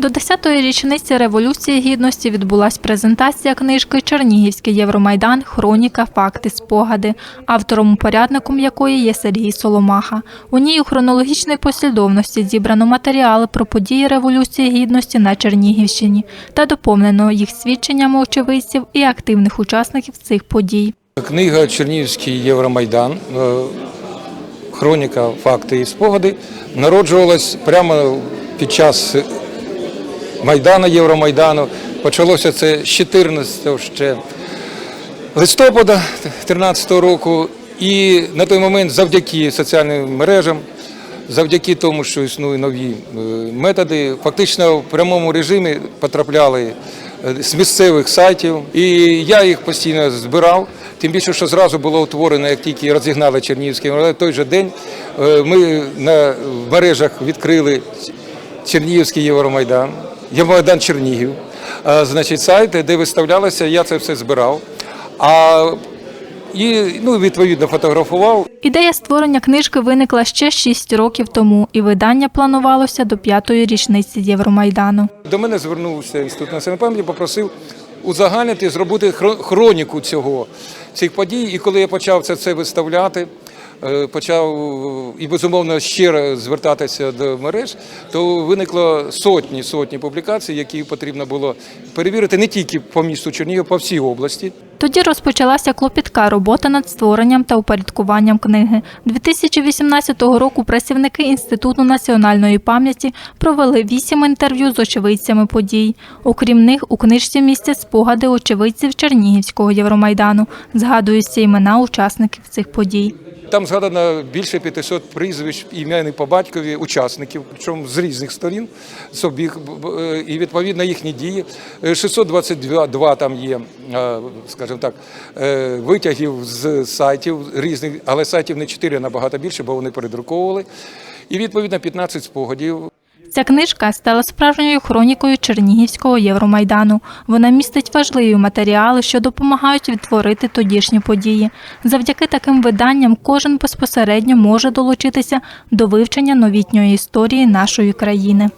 До 10-ї річниці Революції Гідності відбулась презентація книжки Чернігівський Євромайдан. Хроніка, факти, спогади, автором упорядником якої є Сергій Соломаха. У ній у хронологічній послідовності зібрано матеріали про події Революції Гідності на Чернігівщині та доповнено їх свідченнями очевидців і активних учасників цих подій. Книга Чернігівський Євромайдан, е, хроніка, факти і спогади народжувалась прямо під час Майдану, Євромайдану. Почалося це з 14 ще листопада 2013 року. І на той момент завдяки соціальним мережам, завдяки тому, що існують нові е, методи, фактично в прямому режимі потрапляли е, з місцевих сайтів. І я їх постійно збирав. Тим більше, що зразу було утворено, як тільки розігнали Чернігівський Євромайдан, той же день е, ми на мережах відкрили Чернігівський Євромайдан, Євромайдан Чернігів, е, значить, сайт, де виставлялося, я це все збирав. А і ну, відповідно фотографував. Ідея створення книжки виникла ще 6 років тому, і видання планувалося до п'ятої річниці Євромайдану. До мене звернувся інститут національної пам'яті, попросив узагальнити, зробити хро- хроніку цього цих подій. І коли я почав це, це виставляти, почав е, і безумовно щиро звертатися до мереж, то виникло сотні сотні публікацій, які потрібно було перевірити не тільки по місту Чернігів, по всій області. Тоді розпочалася клопітка робота над створенням та упорядкуванням книги. 2018 року працівники Інституту національної пам'яті провели вісім інтерв'ю з очевидцями подій. Окрім них, у книжці містять спогади очевидців Чернігівського Євромайдану. Згадуються імена учасників цих подій. Там згадано більше 500 прізвищ ім'я і по батькові учасників, причому з різних сторін собі е, і відповідно їхні дії. Е, 622 там є, е, скажімо так, е, витягів з сайтів різних, але сайтів не 4, а набагато більше, бо вони передруковували. І відповідно 15 спогадів. Ця книжка стала справжньою хронікою Чернігівського Євромайдану. Вона містить важливі матеріали, що допомагають відтворити тодішні події. Завдяки таким виданням кожен безпосередньо може долучитися до вивчення новітньої історії нашої країни.